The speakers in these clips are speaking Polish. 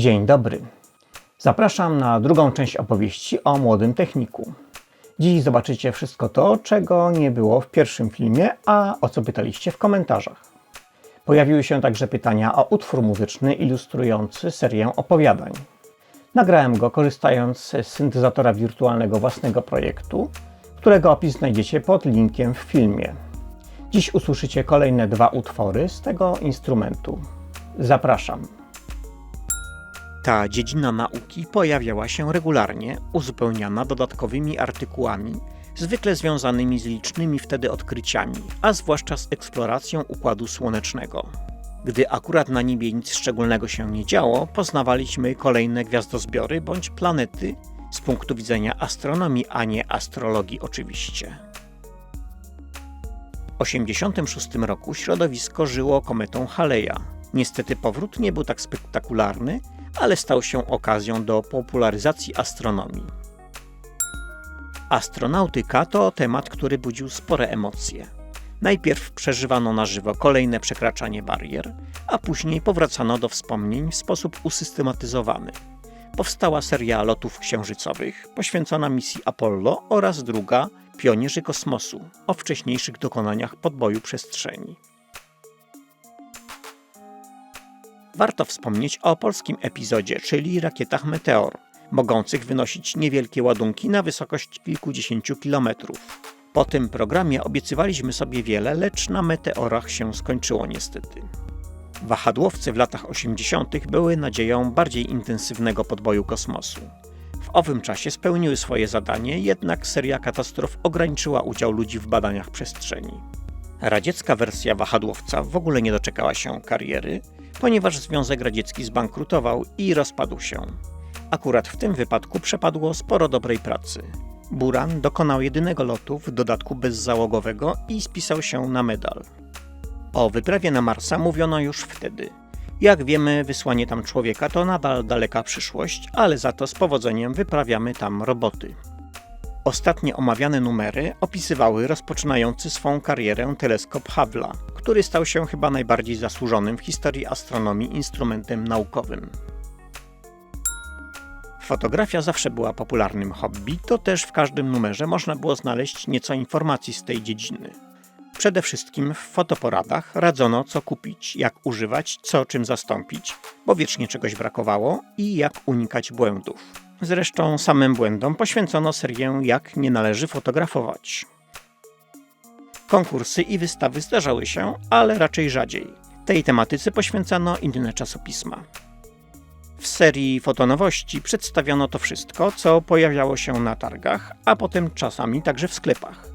Dzień dobry. Zapraszam na drugą część opowieści o młodym techniku. Dziś zobaczycie wszystko to, czego nie było w pierwszym filmie, a o co pytaliście w komentarzach. Pojawiły się także pytania o utwór muzyczny ilustrujący serię opowiadań. Nagrałem go korzystając z syntezatora wirtualnego własnego projektu, którego opis znajdziecie pod linkiem w filmie. Dziś usłyszycie kolejne dwa utwory z tego instrumentu. Zapraszam. Ta dziedzina nauki pojawiała się regularnie, uzupełniana dodatkowymi artykułami, zwykle związanymi z licznymi wtedy odkryciami, a zwłaszcza z eksploracją Układu Słonecznego. Gdy akurat na niebie nic szczególnego się nie działo, poznawaliśmy kolejne gwiazdozbiory bądź planety z punktu widzenia astronomii, a nie astrologii oczywiście. W 1986 roku środowisko żyło kometą Haleja. Niestety powrót nie był tak spektakularny, ale stał się okazją do popularyzacji astronomii. Astronautyka to temat, który budził spore emocje. Najpierw przeżywano na żywo kolejne przekraczanie barier, a później powracano do wspomnień w sposób usystematyzowany. Powstała seria lotów księżycowych poświęcona misji Apollo oraz druga Pionierzy kosmosu o wcześniejszych dokonaniach podboju przestrzeni. Warto wspomnieć o polskim epizodzie, czyli rakietach Meteor, mogących wynosić niewielkie ładunki na wysokość kilkudziesięciu kilometrów. Po tym programie obiecywaliśmy sobie wiele, lecz na meteorach się skończyło niestety. Wahadłowce w latach 80. były nadzieją bardziej intensywnego podboju kosmosu. W owym czasie spełniły swoje zadanie, jednak seria katastrof ograniczyła udział ludzi w badaniach przestrzeni. Radziecka wersja wahadłowca w ogóle nie doczekała się kariery, ponieważ Związek Radziecki zbankrutował i rozpadł się. Akurat w tym wypadku przepadło sporo dobrej pracy. Buran dokonał jedynego lotu, w dodatku bezzałogowego i spisał się na medal. O wyprawie na Marsa mówiono już wtedy. Jak wiemy, wysłanie tam człowieka to nadal daleka przyszłość, ale za to z powodzeniem wyprawiamy tam roboty. Ostatnie omawiane numery opisywały rozpoczynający swą karierę teleskop Hubble'a, który stał się chyba najbardziej zasłużonym w historii astronomii instrumentem naukowym. Fotografia zawsze była popularnym hobby, to też w każdym numerze można było znaleźć nieco informacji z tej dziedziny. Przede wszystkim w fotoporadach radzono co kupić, jak używać, co czym zastąpić, bo wiecznie czegoś brakowało i jak unikać błędów. Zresztą samym błędom poświęcono serię Jak nie należy fotografować. Konkursy i wystawy zdarzały się, ale raczej rzadziej. Tej tematyce poświęcano inne czasopisma. W serii Fotonowości przedstawiono to wszystko, co pojawiało się na targach, a potem czasami także w sklepach.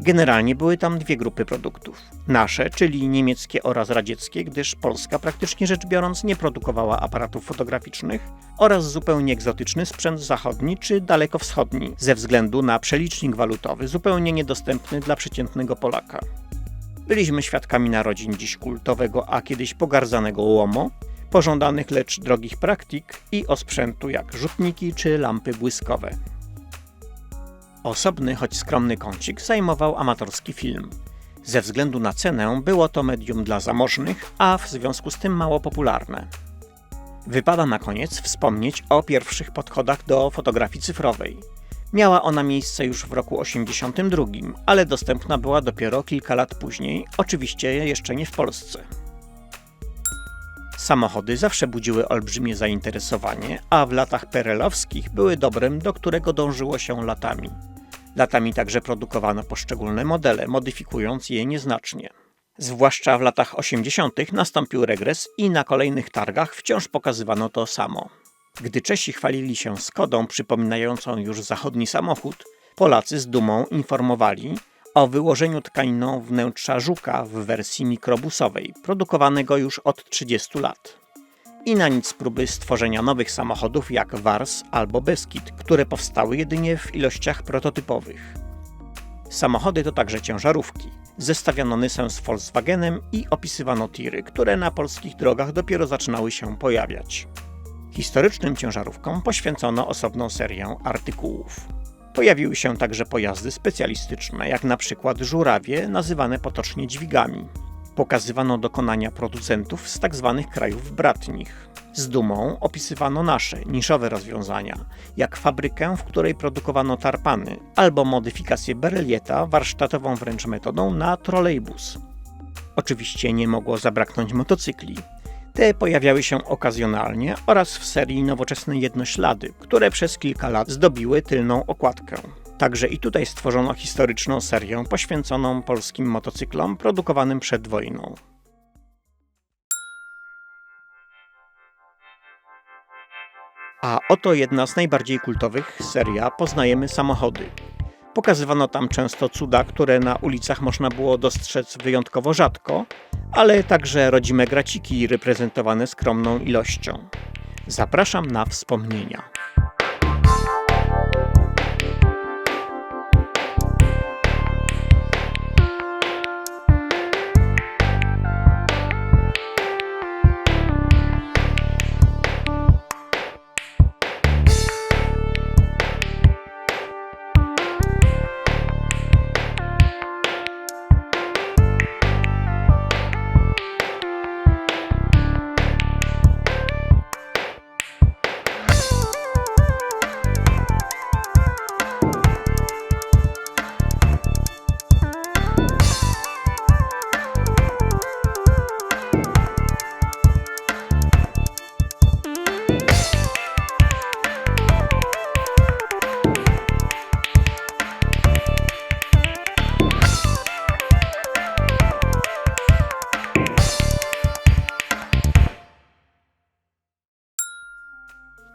Generalnie były tam dwie grupy produktów. Nasze, czyli niemieckie oraz radzieckie, gdyż Polska praktycznie rzecz biorąc nie produkowała aparatów fotograficznych, oraz zupełnie egzotyczny sprzęt zachodni czy dalekowschodni, ze względu na przelicznik walutowy zupełnie niedostępny dla przeciętnego Polaka. Byliśmy świadkami narodzin dziś kultowego, a kiedyś pogardzanego łomo, pożądanych lecz drogich praktyk i o sprzętu jak rzutniki czy lampy błyskowe. Osobny, choć skromny kącik zajmował amatorski film. Ze względu na cenę było to medium dla zamożnych, a w związku z tym mało popularne. Wypada na koniec wspomnieć o pierwszych podchodach do fotografii cyfrowej. Miała ona miejsce już w roku 82, ale dostępna była dopiero kilka lat później, oczywiście jeszcze nie w Polsce. Samochody zawsze budziły olbrzymie zainteresowanie, a w latach perelowskich były dobrem, do którego dążyło się latami. Latami także produkowano poszczególne modele, modyfikując je nieznacznie. Zwłaszcza w latach 80. nastąpił regres i na kolejnych targach wciąż pokazywano to samo. Gdy Czesi chwalili się Skodą przypominającą już zachodni samochód, Polacy z dumą informowali o wyłożeniu tkaniną wnętrza żuka w wersji mikrobusowej, produkowanego już od 30 lat. I na nic próby stworzenia nowych samochodów jak Wars albo Beskid, które powstały jedynie w ilościach prototypowych. Samochody to także ciężarówki. Zestawiano Nysę z Volkswagenem i opisywano tiry, które na polskich drogach dopiero zaczynały się pojawiać. Historycznym ciężarówkom poświęcono osobną serię artykułów. Pojawiły się także pojazdy specjalistyczne, jak na przykład żurawie nazywane potocznie dźwigami. Pokazywano dokonania producentów z tzw. krajów bratnich. Z dumą opisywano nasze, niszowe rozwiązania, jak fabrykę, w której produkowano tarpany, albo modyfikację Berelieta, warsztatową wręcz metodą na trolejbus. Oczywiście nie mogło zabraknąć motocykli. Te pojawiały się okazjonalnie oraz w serii nowoczesne jednoślady, które przez kilka lat zdobiły tylną okładkę. Także i tutaj stworzono historyczną serię poświęconą polskim motocyklom produkowanym przed wojną. A oto jedna z najbardziej kultowych seria Poznajemy samochody. Pokazywano tam często cuda, które na ulicach można było dostrzec wyjątkowo rzadko, ale także rodzime graciki reprezentowane skromną ilością. Zapraszam na wspomnienia.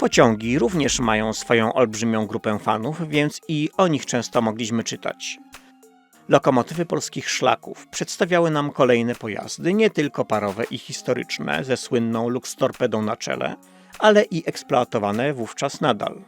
Pociągi również mają swoją olbrzymią grupę fanów, więc i o nich często mogliśmy czytać. Lokomotywy polskich szlaków przedstawiały nam kolejne pojazdy, nie tylko parowe i historyczne, ze słynną Lux Torpedą na czele, ale i eksploatowane wówczas nadal.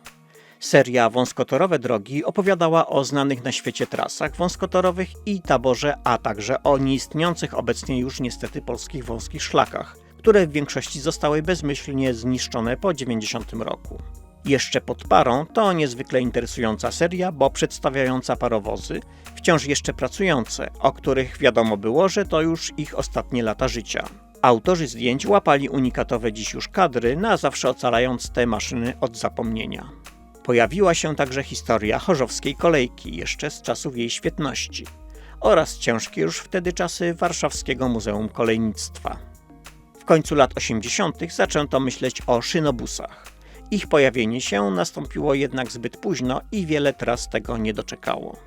Seria Wąskotorowe Drogi opowiadała o znanych na świecie trasach wąskotorowych i taborze, a także o nieistniejących obecnie już niestety polskich wąskich szlakach, które w większości zostały bezmyślnie zniszczone po 90 roku. Jeszcze pod parą to niezwykle interesująca seria, bo przedstawiająca parowozy, wciąż jeszcze pracujące, o których wiadomo było, że to już ich ostatnie lata życia. Autorzy zdjęć łapali unikatowe dziś już kadry, na zawsze ocalając te maszyny od zapomnienia. Pojawiła się także historia chorzowskiej kolejki, jeszcze z czasów jej świetności, oraz ciężkie już wtedy czasy Warszawskiego Muzeum Kolejnictwa. W końcu lat 80. zaczęto myśleć o szynobusach. Ich pojawienie się nastąpiło jednak zbyt późno i wiele tras tego nie doczekało.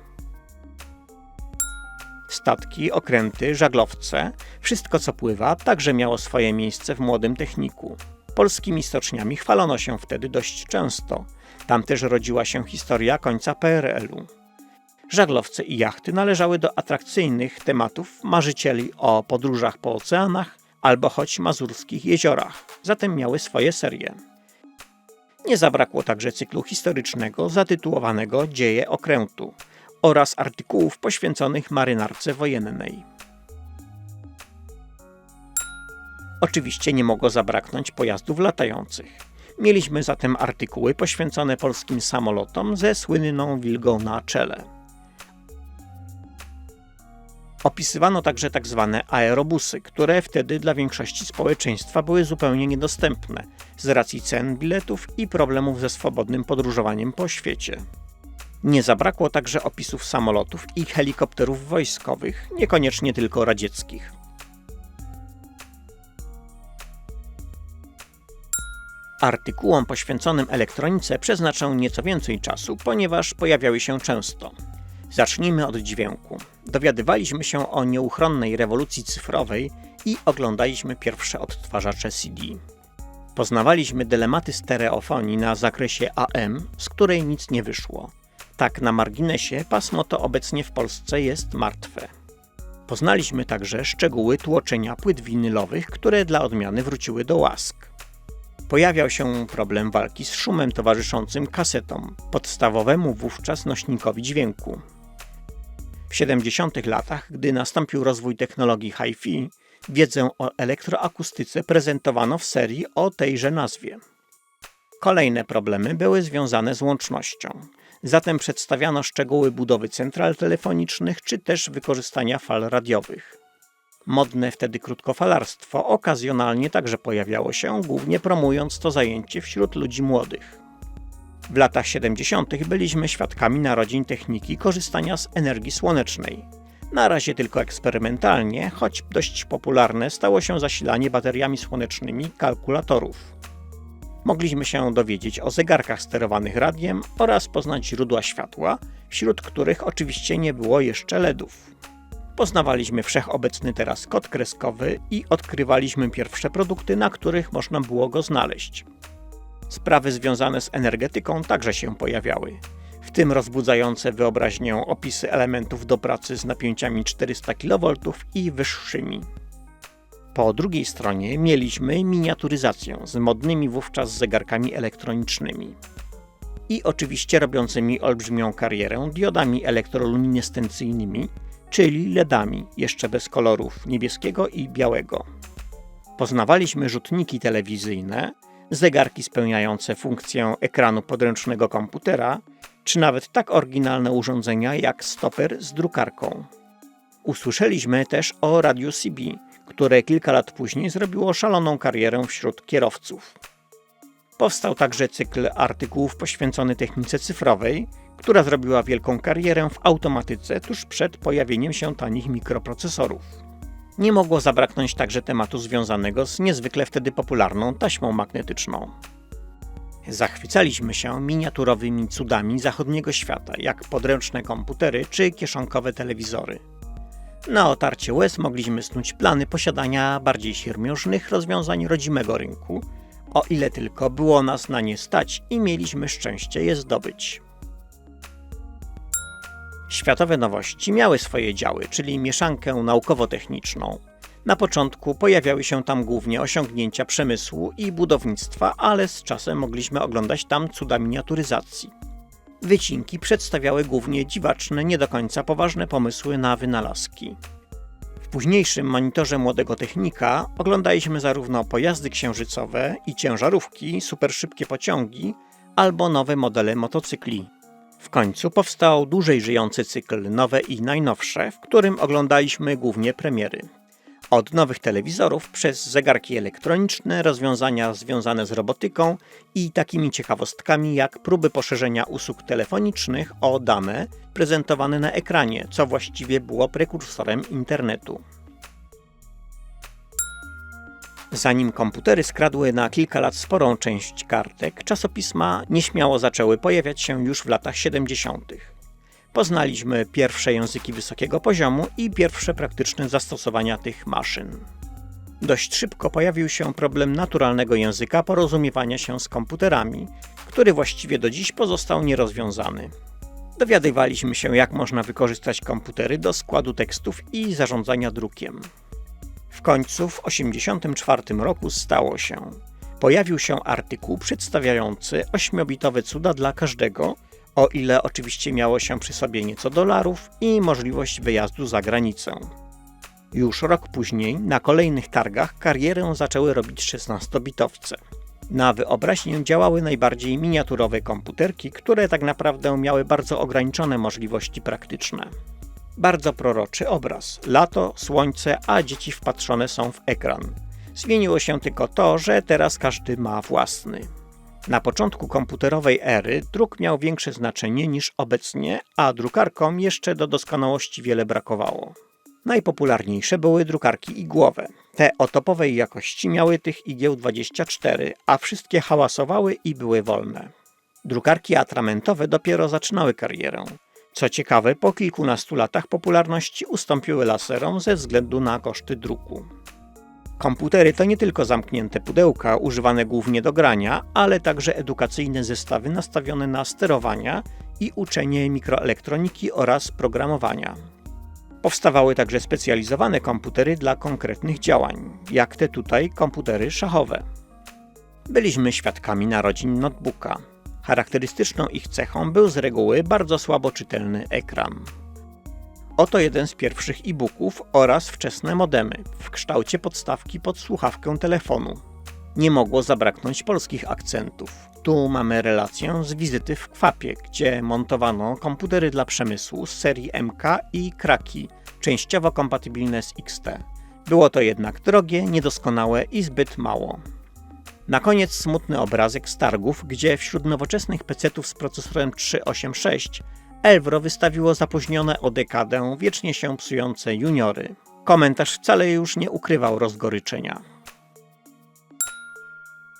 Statki, okręty, żaglowce, wszystko co pływa, także miało swoje miejsce w młodym techniku. Polskimi stoczniami chwalono się wtedy dość często. Tam też rodziła się historia końca PRL-u. Żaglowce i jachty należały do atrakcyjnych tematów marzycieli o podróżach po oceanach albo choć mazurskich jeziorach, zatem miały swoje serie. Nie zabrakło także cyklu historycznego zatytułowanego Dzieje okrętu oraz artykułów poświęconych marynarce wojennej. Oczywiście nie mogło zabraknąć pojazdów latających. Mieliśmy zatem artykuły poświęcone polskim samolotom ze słynną wilgą na czele. Opisywano także tak zwane aerobusy, które wtedy dla większości społeczeństwa były zupełnie niedostępne z racji cen biletów i problemów ze swobodnym podróżowaniem po świecie. Nie zabrakło także opisów samolotów i helikopterów wojskowych, niekoniecznie tylko radzieckich. Artykułom poświęconym elektronice przeznaczę nieco więcej czasu, ponieważ pojawiały się często. Zacznijmy od dźwięku. Dowiadywaliśmy się o nieuchronnej rewolucji cyfrowej i oglądaliśmy pierwsze odtwarzacze CD. Poznawaliśmy dylematy stereofonii na zakresie AM, z której nic nie wyszło. Tak na marginesie pasmo to obecnie w Polsce jest martwe. Poznaliśmy także szczegóły tłoczenia płyt winylowych, które dla odmiany wróciły do łask. Pojawiał się problem walki z szumem towarzyszącym kasetom, podstawowemu wówczas nośnikowi dźwięku. W 70. latach, gdy nastąpił rozwój technologii hi-fi, wiedzę o elektroakustyce prezentowano w serii o tejże nazwie. Kolejne problemy były związane z łącznością. Zatem przedstawiano szczegóły budowy central telefonicznych czy też wykorzystania fal radiowych. Modne wtedy krótkofalarstwo okazjonalnie także pojawiało się, głównie promując to zajęcie wśród ludzi młodych. W latach 70. byliśmy świadkami narodzin techniki korzystania z energii słonecznej. Na razie tylko eksperymentalnie, choć dość popularne stało się zasilanie bateriami słonecznymi kalkulatorów. Mogliśmy się dowiedzieć o zegarkach sterowanych radiem oraz poznać źródła światła, wśród których oczywiście nie było jeszcze LEDów. Poznawaliśmy wszechobecny teraz kod kreskowy i odkrywaliśmy pierwsze produkty, na których można było go znaleźć. Sprawy związane z energetyką także się pojawiały, w tym rozbudzające wyobraźnię opisy elementów do pracy z napięciami 400 kV i wyższymi. Po drugiej stronie mieliśmy miniaturyzację z modnymi wówczas zegarkami elektronicznymi. I oczywiście robiącymi olbrzymią karierę diodami elektroluminescencyjnymi, czyli LEDami, jeszcze bez kolorów niebieskiego i białego. Poznawaliśmy rzutniki telewizyjne, zegarki spełniające funkcję ekranu podręcznego komputera, czy nawet tak oryginalne urządzenia jak stoper z drukarką. Usłyszeliśmy też o radiu CB, które kilka lat później zrobiło szaloną karierę wśród kierowców. Powstał także cykl artykułów poświęcony technice cyfrowej, która zrobiła wielką karierę w automatyce tuż przed pojawieniem się tanich mikroprocesorów. Nie mogło zabraknąć także tematu związanego z niezwykle wtedy popularną taśmą magnetyczną. Zachwycaliśmy się miniaturowymi cudami zachodniego świata, jak podręczne komputery czy kieszonkowe telewizory. Na otarcie łez mogliśmy snuć plany posiadania bardziej siermiężnych rozwiązań rodzimego rynku, o ile tylko było nas na nie stać i mieliśmy szczęście je zdobyć. Światowe nowości miały swoje działy, czyli mieszankę naukowo-techniczną. Na początku pojawiały się tam głównie osiągnięcia przemysłu i budownictwa, ale z czasem mogliśmy oglądać tam cuda miniaturyzacji. Wycinki przedstawiały głównie dziwaczne, nie do końca poważne pomysły na wynalazki. W późniejszym monitorze młodego technika oglądaliśmy zarówno pojazdy księżycowe i ciężarówki, superszybkie pociągi, albo nowe modele motocykli. W końcu powstał dłużej żyjący cykl Nowe i Najnowsze, w którym oglądaliśmy głównie premiery. Od nowych telewizorów przez zegarki elektroniczne, rozwiązania związane z robotyką i takimi ciekawostkami jak próby poszerzenia usług telefonicznych o dane prezentowane na ekranie, co właściwie było prekursorem internetu. Zanim komputery skradły na kilka lat sporą część kartek, czasopisma nieśmiało zaczęły pojawiać się już w latach 70. Poznaliśmy pierwsze języki wysokiego poziomu i pierwsze praktyczne zastosowania tych maszyn. Dość szybko pojawił się problem naturalnego języka porozumiewania się z komputerami, który właściwie do dziś pozostał nierozwiązany. Dowiadywaliśmy się, jak można wykorzystać komputery do składu tekstów i zarządzania drukiem. W końcu w 1984 roku stało się. Pojawił się artykuł przedstawiający 8-bitowe cuda dla każdego, o ile oczywiście miało się przy sobie nieco dolarów i możliwość wyjazdu za granicę. Już rok później na kolejnych targach karierę zaczęły robić 16-bitowce. Na wyobraźnię działały najbardziej miniaturowe komputerki, które tak naprawdę miały bardzo ograniczone możliwości praktyczne. Bardzo proroczy obraz. Lato, słońce, a dzieci wpatrzone są w ekran. Zmieniło się tylko to, że teraz każdy ma własny. Na początku komputerowej ery druk miał większe znaczenie niż obecnie, a drukarkom jeszcze do doskonałości wiele brakowało. Najpopularniejsze były drukarki igłowe. Te o topowej jakości miały tych igieł 24, a wszystkie hałasowały i były wolne. Drukarki atramentowe dopiero zaczynały karierę. Co ciekawe, po kilkunastu latach popularności ustąpiły laserom ze względu na koszty druku. Komputery to nie tylko zamknięte pudełka używane głównie do grania, ale także edukacyjne zestawy nastawione na sterowania i uczenie mikroelektroniki oraz programowania. Powstawały także specjalizowane komputery dla konkretnych działań, jak te tutaj komputery szachowe. Byliśmy świadkami narodzin notebooka. Charakterystyczną ich cechą był z reguły bardzo słabo czytelny ekran. Oto jeden z pierwszych e-booków oraz wczesne modemy w kształcie podstawki pod słuchawkę telefonu. Nie mogło zabraknąć polskich akcentów. Tu mamy relację z wizyty w Kwapie, gdzie montowano komputery dla przemysłu z serii MK i Kraki, częściowo kompatybilne z XT. Było to jednak drogie, niedoskonałe i zbyt mało. Na koniec smutny obrazek z targów, gdzie wśród nowoczesnych PC-ów z procesorem 386 Elvro wystawiło zapóźnione o dekadę, wiecznie się psujące juniory. Komentarz wcale już nie ukrywał rozgoryczenia.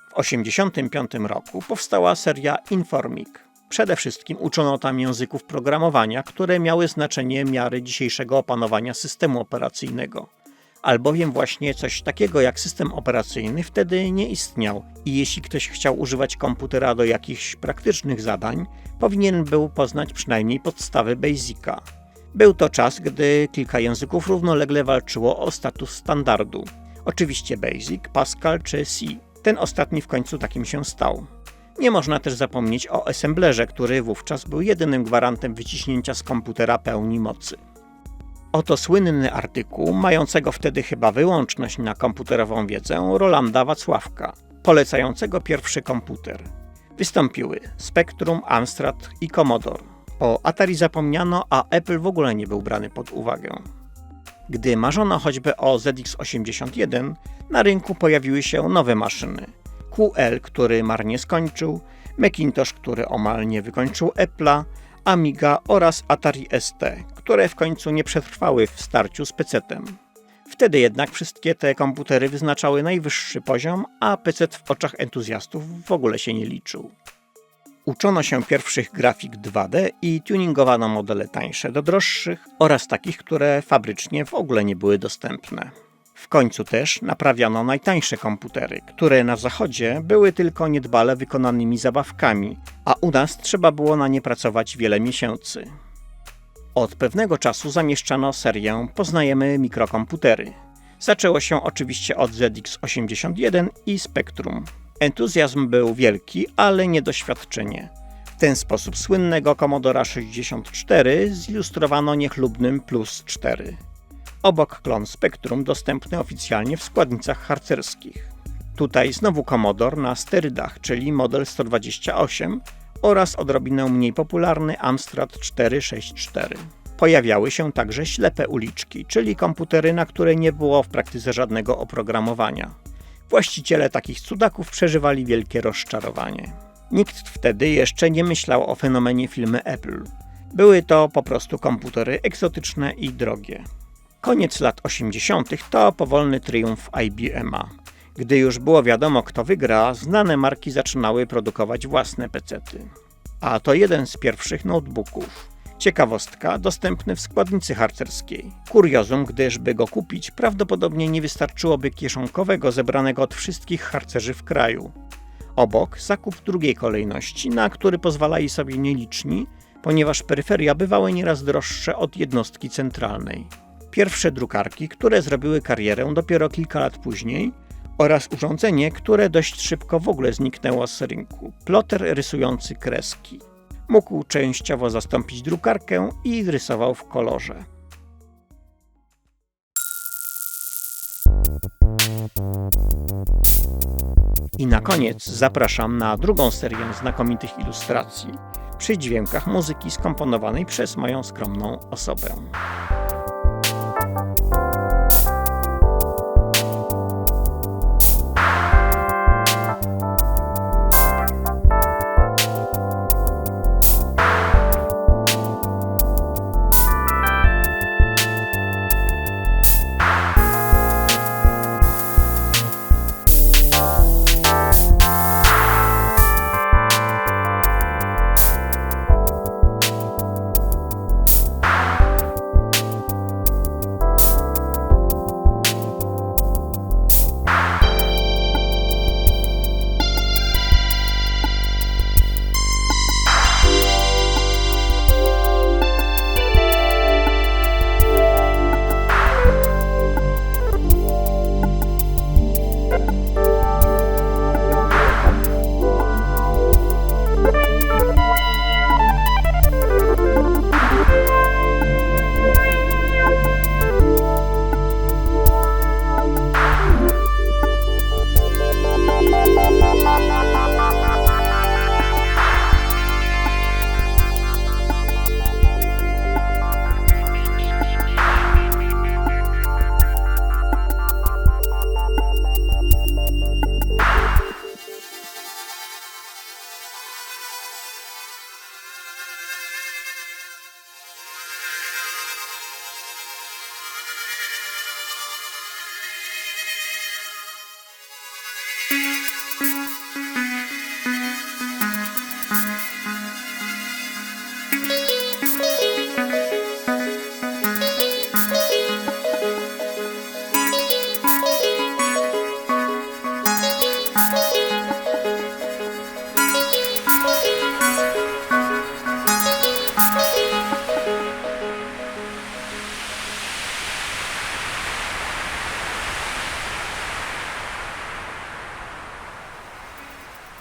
W 1985 roku powstała seria Informik. Przede wszystkim uczono tam języków programowania, które miały znaczenie miary dzisiejszego opanowania systemu operacyjnego. Albowiem właśnie coś takiego jak system operacyjny wtedy nie istniał i jeśli ktoś chciał używać komputera do jakichś praktycznych zadań, powinien był poznać przynajmniej podstawy Basica. Był to czas, gdy kilka języków równolegle walczyło o status standardu. Oczywiście Basic, Pascal czy C. Ten ostatni w końcu takim się stał. Nie można też zapomnieć o assemblerze, który wówczas był jedynym gwarantem wyciśnięcia z komputera pełni mocy. Oto słynny artykuł, mającego wtedy chyba wyłączność na komputerową wiedzę Rolanda Wacławka, polecającego pierwszy komputer. Wystąpiły Spectrum, Amstrad i Commodore. O Atari zapomniano, a Apple w ogóle nie był brany pod uwagę. Gdy marzono choćby o ZX81, na rynku pojawiły się nowe maszyny. QL, który marnie skończył, Macintosh, który omal nie wykończył Apple'a, Amiga oraz Atari ST, które w końcu nie przetrwały w starciu z PC-tem. Wtedy jednak wszystkie te komputery wyznaczały najwyższy poziom, a PC w oczach entuzjastów w ogóle się nie liczył. Uczono się pierwszych grafik 2D i tuningowano modele tańsze do droższych oraz takich, które fabrycznie w ogóle nie były dostępne. W końcu też naprawiano najtańsze komputery, które na zachodzie były tylko niedbale wykonanymi zabawkami, a u nas trzeba było na nie pracować wiele miesięcy. Od pewnego czasu zamieszczano serię Poznajemy mikrokomputery. Zaczęło się oczywiście od ZX81 i Spectrum. Entuzjazm był wielki, ale nie doświadczenie. W ten sposób słynnego Commodora 64 zilustrowano niechlubnym Plus 4. Obok klon Spectrum dostępny oficjalnie w składnicach harcerskich. Tutaj znowu Commodore na sterydach, czyli model 128 oraz odrobinę mniej popularny Amstrad 464. Pojawiały się także ślepe uliczki, czyli komputery, na które nie było w praktyce żadnego oprogramowania. Właściciele takich cudaków przeżywali wielkie rozczarowanie. Nikt wtedy jeszcze nie myślał o fenomenie filmy Apple. Były to po prostu komputery egzotyczne i drogie. Koniec lat 80. to powolny triumf IBM'a. Gdy już było wiadomo, kto wygra, znane marki zaczynały produkować własne pecety. A to jeden z pierwszych notebooków. Ciekawostka, dostępny w składnicy harcerskiej. Kuriozum, gdyż by go kupić, prawdopodobnie nie wystarczyłoby kieszonkowego zebranego od wszystkich harcerzy w kraju. Obok zakup drugiej kolejności, na który pozwalali sobie nieliczni, ponieważ peryferia bywały nieraz droższe od jednostki centralnej. Pierwsze drukarki, które zrobiły karierę dopiero kilka lat później, oraz urządzenie, które dość szybko w ogóle zniknęło z rynku ploter rysujący kreski. Mógł częściowo zastąpić drukarkę i rysował w kolorze. I na koniec zapraszam na drugą serię znakomitych ilustracji przy dźwiękach muzyki skomponowanej przez moją skromną osobę. Música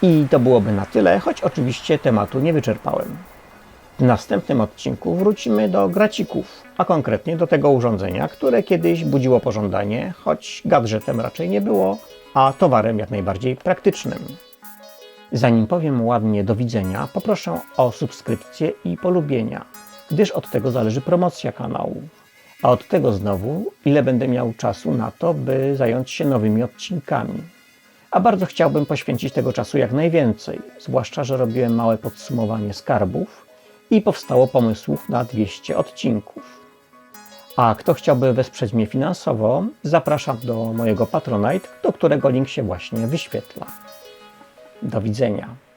I to byłoby na tyle, choć oczywiście tematu nie wyczerpałem. W następnym odcinku wrócimy do gracików, a konkretnie do tego urządzenia, które kiedyś budziło pożądanie, choć gadżetem raczej nie było, a towarem jak najbardziej praktycznym. Zanim powiem ładnie do widzenia, poproszę o subskrypcję i polubienia, gdyż od tego zależy promocja kanału. A od tego znowu, ile będę miał czasu na to, by zająć się nowymi odcinkami. A bardzo chciałbym poświęcić tego czasu jak najwięcej, zwłaszcza, że robiłem małe podsumowanie skarbów i powstało pomysłów na 200 odcinków. A kto chciałby wesprzeć mnie finansowo, zapraszam do mojego Patronite, do którego link się właśnie wyświetla. Do widzenia.